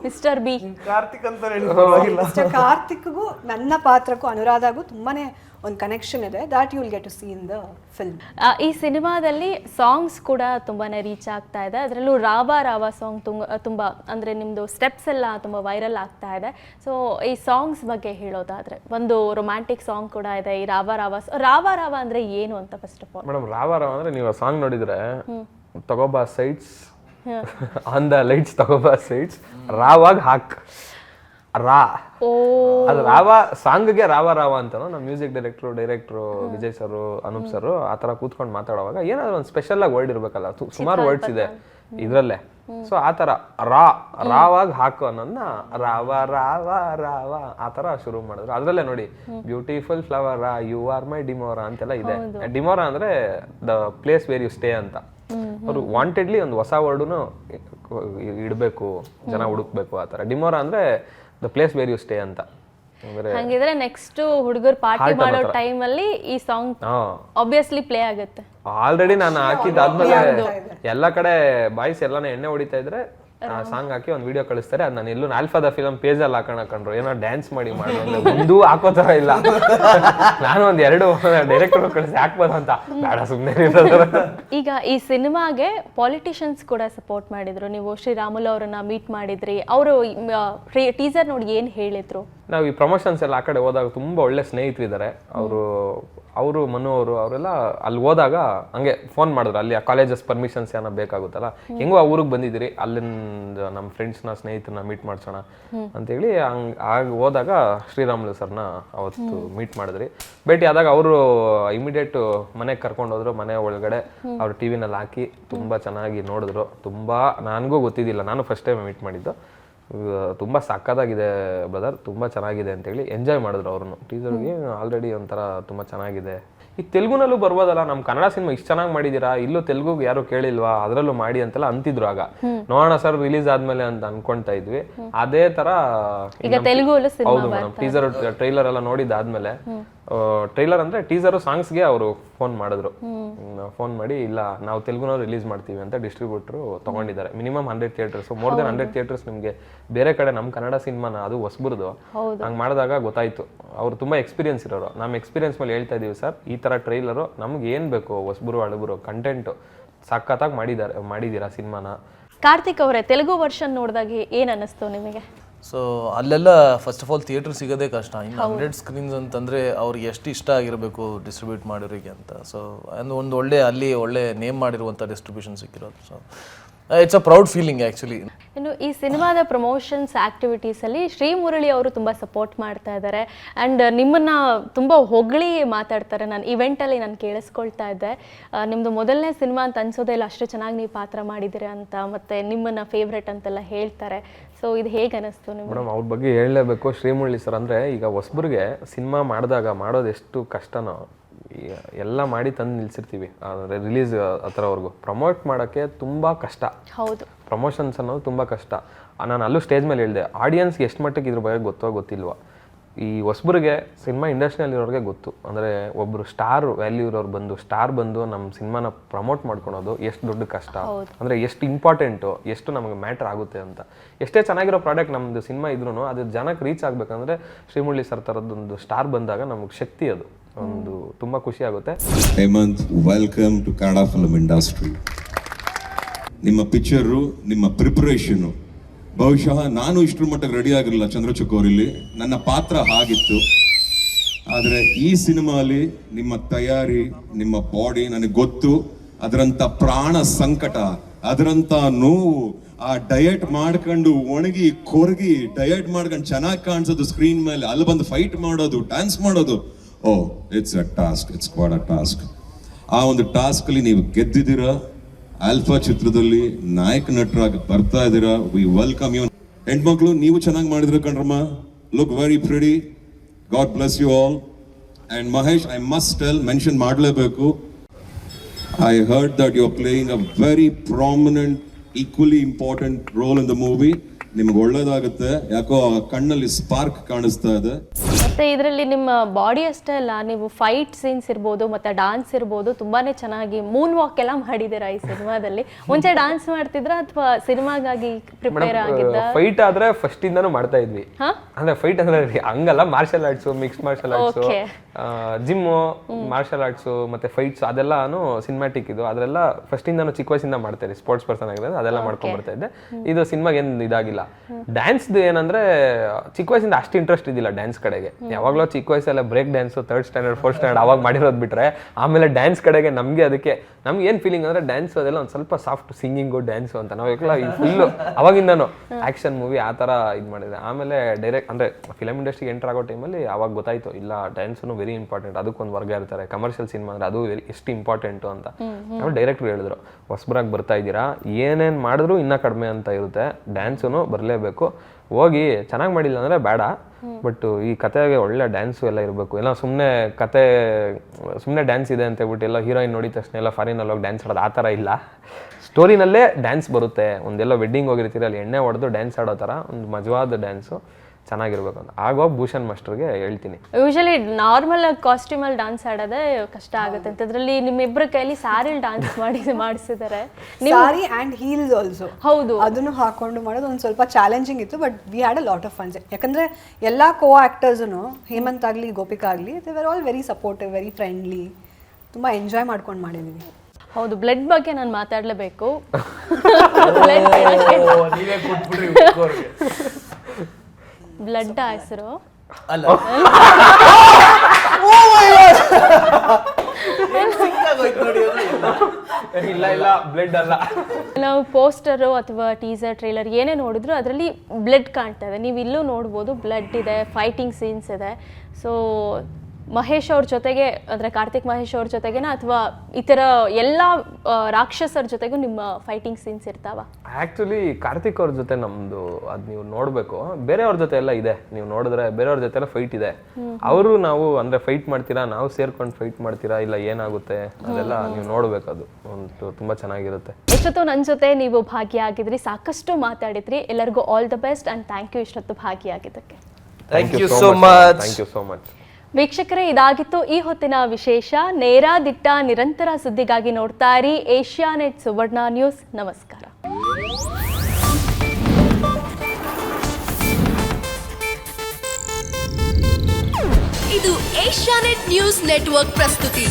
ಮಿಸ್ಟರ್ ಬಿ ಕಾರ್ತಿಕ್ ಅಂತಾನೆ ಹೇಳಿ ಕಾರ್ತಿಕ್ಗೂ ನನ್ನ ಪಾತ್ರಕ್ಕೂ ಅನುರಾಧಾಗೂ ತುಂಬಾನೇ ಒಂದು ಕನೆಕ್ಷನ್ ಇದೆ. That you will get to see in the film ಈ ಸಿನಿಮಾದಲ್ಲಿ ಸಾಂಗ್ಸ್ ಕೂಡ ತುಂಬಾನೇ ರೀಚ್ ಆಗ್ತಾ ಇದೆ. ಅದರಲ್ಲೂ ರಾವ ರಾವ ಸಾಂಗ್ ತುಂಬ ತುಂಬ ಅಂದರೆ ನಿಮ್ಮದು ಸ್ಟೆಪ್ಸ್ ಎಲ್ಲ ತುಂಬ ವೈರಲ್ ಆಗ್ತಾ ಇದೆ. ಸೊ ಈ ಸಾಂಗ್ಸ್ ಬಗ್ಗೆ ಹೇಳೋದಾದ್ರೆ ಒಂದು ರೊಮ್ಯಾಂಟಿಕ್ ಸಾಂಗ್ ಕೂಡ ಇದೆ. ಈ ರಾವ ರಾವ ರಾವ ರಾವ ಅಂದರೆ ಏನು ಅಂತ ಫಸ್ಟ್ ಆಫ್ ಆಲ್ ಮೇಡಮ್ ರಾವ ರಾವ ಅಂದ್ರೆ ನೀವು ಸಾಂಗ್ ನೋಡಿದ್ರೆ ತಗೋಬಾ ಸೈಟ್ಸ್ ಆನ್ ದ ಲೈಟ್ಸ್ ತಗೋಬಾ ಸೈಟ್ಸ್ ರಾವಾಗ ಹಾಕ್. ರಾ. ಅದು ರಾವ ಸಾಂಗ್ಗೆ ರಾವ ರಾವ ಅಂತಾನು ನಮ್ಮ music director director Vijay sir Anoop sir ಆ ತರ ಕೂತ್ಕೊಂಡು ಮಾತಾಡುವಾಗ ಏನಾದ್ರು ಒಂದು ಸ್ಪೆಷಲ್ ಆಗಿ ವರ್ಡ್ ಇರ್ಬೇಕಲ್ಲ. ಸುಮಾರು ವರ್ಡ್ಸ್ ಇದೆ ಇದ್ರಲ್ಲೇ. ಸೊ ಆ ತರ ರಾ ರಾವಾಗ ಹಾಕು ಅನ್ನೋದನ್ನ ರಾವ ರಾವ ರಾವ ಆ ತರ ಶುರು ಮಾಡಿದ್ರು. ಅದ್ರಲ್ಲೇ ನೋಡಿ beautiful flower you are my ಡಿಮೋರಾ ಅಂತೆಲ್ಲ ಇದೆ. ಡಿಮೋರಾ ಅಂದ್ರೆ the place where you stay ಅಂತ. ಅವರು ವಾಂಟೆಡ್ಲಿ ಒಂದು ಹೊಸ ವರ್ಡುನು ಇಡಬೇಕು ಜನ ಹುಡುಕ್ಬೇಕು ಆ ತರ ಡಿಮೋರಾ ಅಂದ್ರೆ the place where you stay ಅಂತ. ಹಂಗಿದ್ರೆ ನೆಕ್ಸ್ಟ್ ಹುಡುಗರು ಪಾರ್ಟಿ ಮಾಡೋ ಟೈಮ್ ಅಲ್ಲಿ ಟೈಮಲ್ಲಿ ಈ ಸಾಂಗ್ ಆಬ್ವಿಯಸ್ಲಿ ಪ್ಲೇ ಆಗುತ್ತೆ. ಆಲ್ರೆಡಿ ನಾನು ಹಾಕಿದ್ದಾದ್ಮೇಲೆ ಎಲ್ಲ ಕಡೆ ಬಾಯ್ಸ್ ಎಲ್ಲಾನು ಎಣ್ಣೆ ಹೊಡಿತಾ ಇದ್ರೆ ಸಾಂಗ್ ಹಾಕಿ ಒಂದು ವಿಡಿಯೋ ಕಳಿಸ್ತಾರೆ. ಅದು ನಾನು ಎಲ್ಲೂ ಆಲ್ಫಾದ ಫಿಲಂ ಪೇಜ್ ಅಲ್ಲಿ ಹಾಕೋಣ ಕಂಡ್ರು ಏನೋ ಡ್ಯಾನ್ಸ್ ಮಾಡಿ ಮಾಡಿ ಒಂದೂ ಹಾಕೋ ತರ ಇಲ್ಲ. ನಾನು ಒಂದ್ ಎರಡು ಡೈರೆಕ್ಟರ್ ಕಳಿಸಿ ಹಾಕ್ಬೋದು ಅಂತ. ಬೇಡ ಸುಮ್ಮನೆ ಈಗ ಈ ಸಿನಿಮಾಗೆ ಪಾಲಿಟಿಷಿಯನ್ಸ್ ಕೂಡ ಸಪೋರ್ಟ್ ಮಾಡಿದ್ರು. ನೀವು ಶ್ರೀರಾಮುಲು ಅವರನ್ನ ಮೀಟ್ ಮಾಡಿದ್ರಿ. ಅವರು ಟೀಸರ್ ನೋಡಿ ಏನು ಹೇಳಿದ್ರು? ನಾವು ಈ ಪ್ರಮೋಷನ್ಸ್ ಎಲ್ಲ ಆ ಕಡೆ ಹೋದಾಗ ತುಂಬಾ ಒಳ್ಳೆ ಸ್ನೇಹಿತರಿದ್ದಾರೆ ಅವರು ಅವರು ಮನು ಅವರು ಅವರೆಲ್ಲ ಅಲ್ಲಿ ಹೋದಾಗ ಹಂಗೆ ಫೋನ್ ಮಾಡಿದ್ರು. ಅಲ್ಲಿ ಆ ಕಾಲೇಜಸ್ ಪರ್ಮಿಷನ್ಸ್ ಏನೋ ಬೇಕಾಗುತ್ತಲ್ಲ? ಹೆಂಗೋ ಆ ಊರಿಗೆ ಬಂದಿದ್ದೀರಿ ಅಲ್ಲಿಂದ ನಮ್ಮ ಫ್ರೆಂಡ್ಸ್ನ ಸ್ನೇಹಿತರನ್ನ ಮೀಟ್ ಮಾಡ್ಸೋಣ ಅಂತೇಳಿ ಹಂಗ್ ಆಗ ಹೋದಾಗ ಶ್ರೀರಾಮುಲು ಸರ್ನ ಅವತ್ತು ಮೀಟ್ ಮಾಡಿದ್ರಿ. ಭೇಟಿ ಆದಾಗ ಅವರು ಇಮಿಡಿಯೇಟ್ ಮನೆಗೆ ಕರ್ಕೊಂಡು ಹೋದ್ರು. ಮನೆ ಒಳಗಡೆ ಅವ್ರು ಟಿವಿನಲ್ಲಿ ಹಾಕಿ ತುಂಬಾ ಚೆನ್ನಾಗಿ ನೋಡಿದ್ರು. ತುಂಬಾ ನನಗೂ ಗೊತ್ತಿದ್ದಿಲ್ಲ. ನಾನು ಫಸ್ಟ್ ಟೈಮ್ ಮೀಟ್ ಮಾಡಿದ್ದು. ತುಂಬ ಸಕ್ಕತ್ತಾಗಿದೆ ಬ್ರದರ್ ತುಂಬ ಚೆನ್ನಾಗಿದೆ ಅಂತೇಳಿ ಎಂಜಾಯ್ ಮಾಡಿದ್ರು ಅವ್ರನ್ನು ಟೀಸರ್ಗೆ ಆಲ್ರೆಡಿ ಒಂಥರ ತುಂಬ ಚೆನ್ನಾಗಿದೆ. ಈ ತೆಲುಗುನಲ್ಲೂ ಬರ್ಬೋದಲ್ಲ ನಮ್ಮ ಕನ್ನಡ ಸಿನಿಮಾ ಇಷ್ಟು ಚೆನ್ನಾಗಿ ಮಾಡಿದ್ದೀರಾ ಇಲ್ಲೂ ತೆಲುಗುಗೆ ಯಾರು ಕೇಳಿಲ್ವಾ? ಅದರಲ್ಲೂ ಮಾಡಿ ಅಂತೆಲ್ಲ ಅಂತಿದ್ರು ಆಗ. ನೋಡೋಣ ಸರ್ ರಿಲೀಸ್ ಆದ್ಮೇಲೆ ಅಂತ ಅನ್ಕೊಂತಾ ಇದ್ವಿ. ಅದೇ ತರ ಹೌದು ಮೇಡಮ್ ಟೀಸರ್ ಟ್ರೈಲರ್ ಎಲ್ಲ ನೋಡಿದಾದ್ಮೇಲೆ ಟ್ರೈಲರ್ ಅಂದ್ರೆ ಟೀಸರ್ ಸಾಂಗ್ಸ್ಗೆ ಅವರು ಫೋನ್ ಮಾಡಿದ್ರು. ಫೋನ್ ಮಾಡಿ ಇಲ್ಲ ನಾವು ತೆಲುಗುನ ರಿಲೀಸ್ ಮಾಡ್ತೀವಿ ಅಂತ ಡಿಸ್ಟ್ರಿಬ್ಯೂಟರ್ ತಗೊಂಡಿದ್ದಾರೆ. Minimum hundred theatres more than hundred theatres ನಿಮಗೆ ಬೇರೆ ಕಡೆ ನಮ್ಮ ಕನ್ನಡ ಸಿನಿಮಾನ ಅದು ಹೊಸಬರ್ದು. ಹಂಗೆ ಮಾಡಿದಾಗ ಗೊತ್ತಾಯ್ತು. ಅವ್ರು ತುಂಬಾ ಎಕ್ಸ್ಪೀರಿಯನ್ಸ್ ಇರೋರು. ನಮ್ಮ ಎಕ್ಸ್ಪೀರಿಯನ್ಸ್ ಮೇಲೆ ಹೇಳ್ತಾ ಇದೀವಿ ಸರ್ ಈ ತರ ಟ್ರೈಲರ್ ನಮ್ಗೆ ಏನ್ ಬೇಕು? ಹೊಸಬರು ಹಳಬರು ಕಂಟೆಂಟ್ ಸಖತ್ತಾಗಿ ಮಾಡಿದ್ದಾರೆ ಮಾಡಿದ್ದೀರಾ ಸಿನಿಮಾನ ಕಾರ್ತಿಕ್ ಅವರೇ ತೆಲುಗು ವರ್ಷನ್ ನೋಡಿದಾಗ ಏನ್ ಅನ್ನಿಸ್ತು ನಿಮಗೆ? ಸೊ ಅಲ್ಲೆಲ್ಲ ಫಸ್ಟ್ ಆಫ್ ಆಲ್ ಥಿಯೇಟರ್ ಸಿಗೋದೇ ಕಷ್ಟ. ಇನ್ನು ಹಂಡ್ರೆಡ್ ಸ್ಕ್ರೀನ್ಸ್ ಅಂತಂದರೆ ಅವ್ರಿಗೆ ಎಷ್ಟು ಇಷ್ಟ ಆಗಿರಬೇಕು ಡಿಸ್ಟ್ರಿಬ್ಯೂಟ್ ಮಾಡೋರಿಗೆ ಅಂತ. ಸೊ ಒಂದು ಒಂದು ಒಳ್ಳೆ ಅಲ್ಲಿ ಒಳ್ಳೆ ನೇಮ್ ಮಾಡಿರುವಂಥ ಡಿಸ್ಟ್ರಿಬ್ಯೂಷನ್ ಸಿಕ್ಕಿರೋದು. So it's a proud feeling actually ಇನ್ನು ಈ ಸಿನಿಮಾದ ಪ್ರಮೋಷನ್ಸ್ ಆ್ಯಕ್ಟಿವಿಟೀಸಲ್ಲಿ ಶ್ರೀ ಮುರಳಿ ಅವರು ತುಂಬ ಸಪೋರ್ಟ್ ಮಾಡ್ತಾ ಇದ್ದಾರೆ. ಆ್ಯಂಡ್ ನಿಮ್ಮನ್ನ ತುಂಬ ಹೊಗಳಿ ಮಾತಾಡ್ತಾರೆ. ನಾನು ಇವೆಂಟಲ್ಲಿ ನಾನು ಕೇಳಿಸ್ಕೊಳ್ತಾ ಇದ್ದೆ. ನಿಮ್ಮದು ನಿಮ್ದು ಮೊದಲನೇ ಸಿನಿಮಾ ಅಂತ ಅನ್ಸೋದೇ ಇಲ್ಲ ಅಷ್ಟು ಚೆನ್ನಾಗಿ ನೀವು ಪಾತ್ರ ಮಾಡಿದಿರಿ ಅಂತ ಮತ್ತೆ ನಿಮ್ಮನ್ನ ಫೇವ್ರೆಟ್ ಅಂತೆಲ್ಲ ಹೇಳ್ತಾರೆ. ಸೊ ಇದು ಹೇಗೆ ಅನಿಸ್ತು ನಿಮ್ಗೆ? ಮೇಡಮ್ ಅವ್ರ ಬಗ್ಗೆ ಹೇಳಲೇಬೇಕು. ಶ್ರೀಮುರಳಿ ಸರ್ ಅಂದರೆ ಈಗ ಹೊಸಬ್ರಿಗೆ ಸಿನಿಮಾ ಮಾಡಿದಾಗ ಮಾಡೋದು ಎಷ್ಟು ಕಷ್ಟನೋ ಎಲ್ಲ ಮಾಡಿ ತಂದು ನಿಲ್ಸಿರ್ತೀವಿ. ಅಂದರೆ ರಿಲೀಸ್ ಹತ್ರವರೆಗೂ ಪ್ರಮೋಟ್ ಮಾಡೋಕ್ಕೆ ತುಂಬ ಕಷ್ಟ. ಹೌದು. ಪ್ರಮೋಷನ್ಸ್ ಅನ್ನೋದು ತುಂಬ ಕಷ್ಟ. ನಾನು ಅಲ್ಲೂ ಸ್ಟೇಜ್ ಮೇಲೆ ಹೇಳಿದೆ ಆಡಿಯನ್ಸ್ಗೆ ಎಷ್ಟು ಮಟ್ಟಿಗೆ ಇದ್ರ ಬಗ್ಗೆ ಗೊತ್ತೋ ಗೊತ್ತಿಲ್ವೋ? ಈ ಹೊಸಬ್ರಿಗೆ ಸಿನಿಮಾ ಇಂಡಸ್ಟ್ರಿಯಲ್ಲಿರೋರಿಗೆ ಗೊತ್ತು. ಅಂದರೆ ಒಬ್ಬರು ಸ್ಟಾರ್ ವ್ಯಾಲ್ಯೂ ಇರೋರು ಬಂದು ಸ್ಟಾರ್ ಬಂದು ನಮ್ಮ ಸಿನಿಮಾನ ಪ್ರಮೋಟ್ ಮಾಡ್ಕೊಳೋದು ಎಷ್ಟು ದೊಡ್ಡ ಕಷ್ಟ. ಅಂದರೆ ಎಷ್ಟು ಇಂಪಾರ್ಟೆಂಟು ಎಷ್ಟು ನಮಗೆ ಮ್ಯಾಟ್ರ್ ಆಗುತ್ತೆ ಅಂತ. ಎಷ್ಟೇ ಚೆನ್ನಾಗಿರೋ ಪ್ರಾಡಕ್ಟ್ ನಮ್ಮದು ಸಿನಿಮಾ ಇದ್ರೂ ಅದು ಜನಕ್ಕೆ ರೀಚ್ ಆಗಬೇಕಂದ್ರೆ ಶ್ರೀಮುಳ್ಳಿ ಸರ್ ಥರದ್ದೊಂದು ಸ್ಟಾರ್ ಬಂದಾಗ ನಮಗೆ ಶಕ್ತಿ ಅದು. ಒಂದು ತುಂಬ ಖುಷಿ ಆಗುತ್ತೆ. Hemant welcome to Kannada film industry ನಿಮ್ಮ ಪಿಕ್ಚರು ನಿಮ್ಮ ಪ್ರಿಪರೇಷನು ಬಹುಶಃ ನಾನು ಇಷ್ಟರ ಮಟ್ಟಿಗೆ ರೆಡಿ ಆಗಿರಲಿಲ್ಲ ಚಂದ್ರಚೂಕ್ ಅವರಲ್ಲಿ. ನನ್ನ ಪಾತ್ರ ಹಾಗಿತ್ತು. ಆದರೆ ಈ ಸಿನಿಮಾಲಿ ನಿಮ್ಮ ತಯಾರಿ, ನಿಮ್ಮ ಬಾಡಿ ನನಗೆ ಗೊತ್ತು. ಅದರಂತ ಪ್ರಾಣ ಸಂಕಟ ಅದರಂತ ನೋವು, ಆ ಡಯಟ್ ಮಾಡ್ಕೊಂಡು ಒಣಗಿ, ಕೊರಗಿ ಡಯಟ್ ಮಾಡ್ಕೊಂಡು ಚೆನ್ನಾಗಿ ಕಾಣಿಸೋದು ಸ್ಕ್ರೀನ್ ಮೇಲೆ, ಅಲ್ಲಿ ಬಂದು ಫೈಟ್ ಮಾಡೋದು ಡ್ಯಾನ್ಸ್ ಮಾಡೋದು. ಓ it's a task it's quite a task ಆ ಒಂದು ಟಾಸ್ಕ್ ಅಲ್ಲಿ ನೀವು ಗೆದ್ದಿದ್ದೀರಾ? ಆಲ್ಫಾ ಚಿತ್ರದಲ್ಲಿ ನಾಯಕ ನಟರಾಗಿ ಬರ್ತಾ ಇದ್ದೀರಾ ವಿ ವೆಲ್ಕಮ್ ಯು ಹೆಣ್ಮಕ್ಳು, ನೀವು ಚೆನ್ನಾಗಿ ಮಾಡಿದ್ರ ಕಣ್ರಮ್ಮ? Look very pretty God bless you all and Mahesh I must tell mention ಮಾಡಲೇಬೇಕು. I heard that you are playing a very prominent equally important role in the movie ನಿಮ್ಗೆ ಒಳ್ಳೇದಾಗುತ್ತೆ. ಯಾಕೋ ಕಣ್ಣಲ್ಲಿ spark ಕಾಣಿಸ್ತಾ ಇದೆ. ಮತ್ತೆ ಇದರಲ್ಲಿ ನಿಮ್ಮ ಬಾಡಿ ಅಷ್ಟೇ ಅಲ್ಲ ನೀವು ಫೈಟ್ ಸೀನ್ಸ್ ಇರ್ಬೋದು ಮತ್ತೆ ಡಾನ್ಸ್ ಇರ್ಬೋದು ತುಂಬಾನೇ ಚೆನ್ನಾಗಿ ಮೂನ್ ವಾಕ್ ಎಲ್ಲ ಮಾಡಿದ್ದೀರಾ ಈ ಸಿನಿಮಾದಲ್ಲಿ? ಮುಂಚೆ ಡಾನ್ಸ್ ಮಾಡ್ತಿದ್ರ ಅಥವಾ ಸಿನಿಮಾಗಾಗಿ ಪ್ರಿಪೇರ್ ಆಗಿದ್ದ? ಫೈಟ್ ಆದ್ರೆ ಫಸ್ಟ್ ಇಂದಾನು ಮಾಡ್ತಾ ಇದ್ವಿ. ಅಂದ್ರೆ ಫೈಟ್ ಅಂದ್ರೆ ಹಂಗಲ್ಲ martial arts mix martial arts gym martial arts ಮತ್ತೆ ಫೈಟ್ಸ್ ಅದೆಲ್ಲಾನು ಸಿನಿಮ್ಯಾಟಿಕ್ ಇದು. ಅದೆಲ್ಲ ಫಸ್ಟ್ ಇಂದಾನು ಚಿಕ್ಕ ವಯಸ್ಸಿಂದ ಮಾಡ್ತಾ ಇದ್ದೆ ಸ್ಪೋರ್ಟ್ಸ್ ಪರ್ಸನ್ ಆಗಿರೋದು ಅದೆಲ್ಲ ಮಾಡ್ಕೊಂಡ್ ಬರ್ತಾ ಇದ್ದೆ. ಇದು ಸಿನಿಮಾಗೆ ಏನು ಇದಾಗಿಲ್ಲ ಡ್ಯಾನ್ಸ್ ಏನಂದ್ರೆ ಚಿಕ್ಕ ವಯಸ್ಸಿಂದ ಅಷ್ಟು ಇಂಟ್ರೆಸ್ಟ್ ಇದ್ದಿಲ್ಲ ಡ್ಯಾನ್ಸ್ ಕಡೆಗೆ. ಯಾವಾಗಲೂ ಚಿಕ್ಕ ವಯಸ್ಸಲ್ಲ break dance third standard fourth standard ಅವಾಗ ಮಾಡಿರೋದು ಬಿಟ್ರೆ ಆಮೇಲೆ ಡ್ಯಾನ್ಸ್ ಕಡೆಗೆ ನಮಗೆ ಅದಕ್ಕೆ ನಮ್ಗೆ ಏನು ಫೀಲಿಂಗ್ ಅಂದ್ರೆ ಡ್ಯಾನ್ಸ್ ಅದೆಲ್ಲ ಒಂದು ಸ್ವಲ್ಪ ಸಾಫ್ಟ್ ಸಿಂಗಿಂಗು ಡ್ಯಾನ್ಸು ಅಂತ. ನಾವು ಈ ಫುಲ್ಲು ಅವಾಗಿಂದನು ಆಕ್ಷನ್ ಮೂವಿ ಆ ಥರ ಇದು ಮಾಡಿದೆ. ಆಮೇಲೆ ಡೈರೆಕ್ಟ್ ಅಂದ್ರೆ ಫಿಲಮ್ ಇಂಡಸ್ಟ್ರಿಗೆ ಎಂಟರ್ ಆಗೋ ಟೈಮಲ್ಲಿ ಅವಾಗ ಗೊತ್ತಾಯ್ತು ಇಲ್ಲ ಡ್ಯಾನ್ಸು ವೆರಿ ಇಂಪಾರ್ಟೆಂಟ್ ಅದಕ್ಕೊಂದು ವರ್ಗ ಇರ್ತಾರೆ. ಕಮರ್ಷಿಯಲ್ ಸಿನಿಮಾ ಅಂದ್ರೆ ಅದು ಎಷ್ಟು ಇಂಪಾರ್ಟೆಂಟು ಅಂತ. ನಾವು ಡೈರೆಕ್ಟ್ರು ಹೇಳಿದ್ರು ಹೊಸಬ್ರಾಗಿ ಬರ್ತಾ ಇದ್ದೀರಾ ಏನೇನು ಮಾಡಿದ್ರು ಇನ್ನೂ ಕಡಿಮೆ ಅಂತ ಇರುತ್ತೆ ಡ್ಯಾನ್ಸು ಬರಲೇಬೇಕು. ಹೋಗಿ ಚೆನ್ನಾಗಿ ಮಾಡಿಲ್ಲ ಅಂದರೆ ಬೇಡ. ಬಟ್ ಈ ಕತೆಗೆ ಒಳ್ಳೆ ಡ್ಯಾನ್ಸು ಎಲ್ಲ ಇರಬೇಕು. ಎಲ್ಲ ಸುಮ್ಮನೆ ಕತೆ ಸುಮ್ಮನೆ ಡ್ಯಾನ್ಸ್ ಇದೆ ಅಂತ ಹೇಳ್ಬಿಟ್ಟು ಎಲ್ಲ ಹೀರೋಯಿನ್ ನೋಡಿದ ತಕ್ಷಣ ಎಲ್ಲ ಫಾರಿನಲ್ಲಿ ಹೋಗಿ ಡ್ಯಾನ್ಸ್ ಆಡೋದು ಆ ಥರ ಇಲ್ಲ. ಸ್ಟೋರಿನಲ್ಲೇ ಡ್ಯಾನ್ಸ್ ಬರುತ್ತೆ. ಒಂದೆಲ್ಲ ವೆಡ್ಡಿಂಗ್ ಹೋಗಿರ್ತೀರ ಅಲ್ಲಿ ಎಣ್ಣೆ ಹೊಡೆದು ಡ್ಯಾನ್ಸ್ ಆಡೋ ಥರ ಒಂದು ಮಜವಾದ ಡ್ಯಾನ್ಸು ಚೆನ್ನಾಗಿರ್ಬೇಕು ಅಂತ ಆಗೋ ಭೂಷಣ್ ಮಾಸ್ಟರ್ಗೆ ಹೇಳ್ತೀನಿ. ಯೂಶಲಿ ನಾರ್ಮಲ್ ಕಾಸ್ಟ್ಯೂಮ್ ಅಲ್ಲಿ ಡಾನ್ಸ್ ಆಡೋದೇ ಕಷ್ಟ ಆಗುತ್ತೆ. ಅಂತ ಅದ್ರಲ್ಲಿ ನಿಮ್ಮಿಬ್ಬರ ಕೈಲಿ ಸ್ಯಾರಿಲ್ ಡಾನ್ಸ್ ಮಾಡಿ ಮಾಡಿಸಿದ್ದಾರೆ ಸಾರಿ ಆ್ಯಂಡ್ ಹೀಲ್ಸ್ ಆಲ್ಸೋ ಹೌದು. ಅದನ್ನು ಹಾಕೊಂಡು ಮಾಡೋದು ಒಂದು ಸ್ವಲ್ಪ ಚಾಲೆಂಜಿಂಗ್ ಇತ್ತು but we had a lot of funs ಯಾಕಂದ್ರೆ ಎಲ್ಲ ಕೋ ಆಕ್ಟರ್ಸ್ನು ಹೇಮಂತ್ ಆಗಲಿ ಗೋಪಿಕಾ ಆಗಲಿ they were all very supportive very friendly ತುಂಬ ಎಂಜಾಯ್ ಮಾಡ್ಕೊಂಡು ಮಾಡಿದ್ದೀವಿ ಹೌದು ಬ್ಲಡ್ ಬಗ್ಗೆ ನಾನು ಮಾತಾಡಲೇಬೇಕು. ಬ್ಲಡ್ ಹೆಸರು ಅಲ್ಲ. ಇಲ್ಲ ಇಲ್ಲ ಬ್ಲಡ್ ಅಲ್ಲ. ನಾವು ಪೋಸ್ಟರು ಅಥವಾ ಟೀಸರ್ ಟ್ರೇಲರ್ ಏನೇ ನೋಡಿದ್ರು ಅದರಲ್ಲಿ ಬ್ಲಡ್ ಕಾಣ್ತಾ ಇದೆ ನೀವು ಇಲ್ಲೂ ನೋಡ್ಬೋದು ಬ್ಲಡ್ ಇದೆ ಫೈಟಿಂಗ್ ಸೀನ್ಸ್ ಇದೆ. ಸೊ ಮಹೇಶ್ ಅವ್ರ ಜೊತೆಗೆ ಅಂದ್ರೆ ಕಾರ್ತಿಕ್ ಮಹೇಶ್ ಅವ್ರ ಜೊತೆಗೆನಾ ಅಥವಾ ಇತರ ಎಲ್ಲ ರಾಕ್ಷಸರ ಜೊತೆಗೂ ನಿಮ್ಮ ಫೈಟಿಂಗ್ ಸೀನ್ಸ್ ಇರ್ತಾವ? ಆಕ್ಚುಲಿ ಕಾರ್ತಿಕ್ ಅವ್ರ ಜೊತೆ ನಮ್ದು ಅದು ನೀವು ನೋಡಬೇಕು. ಬೇರೆಯವ್ರ ಜೊತೆ ಎಲ್ಲ ಇದೆ. ನೀವು ನೋಡಿದ್ರೆ ಬೇರೆಯವ್ರ ಜೊತೆ ಎಲ್ಲ ಫೈಟ್ ಇದೆ ಅವರು ನಾವು ಅಂದ್ರೆ ಫೈಟ್ ಮಾಡ್ತೀರಾ ನಾವು ಸೇರ್ಕೊಂಡು ಫೈಟ್ ಮಾಡ್ತೀರಾ ಇಲ್ಲ ಏನಾಗುತ್ತೆ ಅದೆಲ್ಲ ನೀವು ನೋಡಬೇಕು ಅದು ಒಂದು ತುಂಬಾ ಚೆನ್ನಾಗಿರುತ್ತೆ. ಇಷ್ಟೊತ್ತು ನನ್ನ ಜೊತೆ ನೀವು ಭಾಗಿಯಾಗಿದ್ರಿ ಸಾಕಷ್ಟು ಮಾತಾಡಿದ್ರಿ. ಎಲ್ಲರಿಗೂ all the best and thank you ಇಷ್ಟೊತ್ತು ಭಾಗಿಯಾಗಿದ್ದಕ್ಕೆ. Thank you so much thank you so much ವೀಕ್ಷಕರೇ, ಇದಾಗಿತ್ತು ಈ ಹೊತ್ತಿನ ವಿಶೇಷ. ನೇರ ದಿಟ್ಟ ನಿರಂತರ ಸುದ್ದಿಗಾಗಿ ನೋಡ್ತಾ ಇರಿ. Asianet Suvarna news. ನಮಸ್ಕಾರ. ಇದು ಏಷ್ಯಾನೆಟ್ ನ್ಯೂಸ್ ನೆಟ್ವರ್ಕ್ ಪ್ರಸ್ತುತಿ.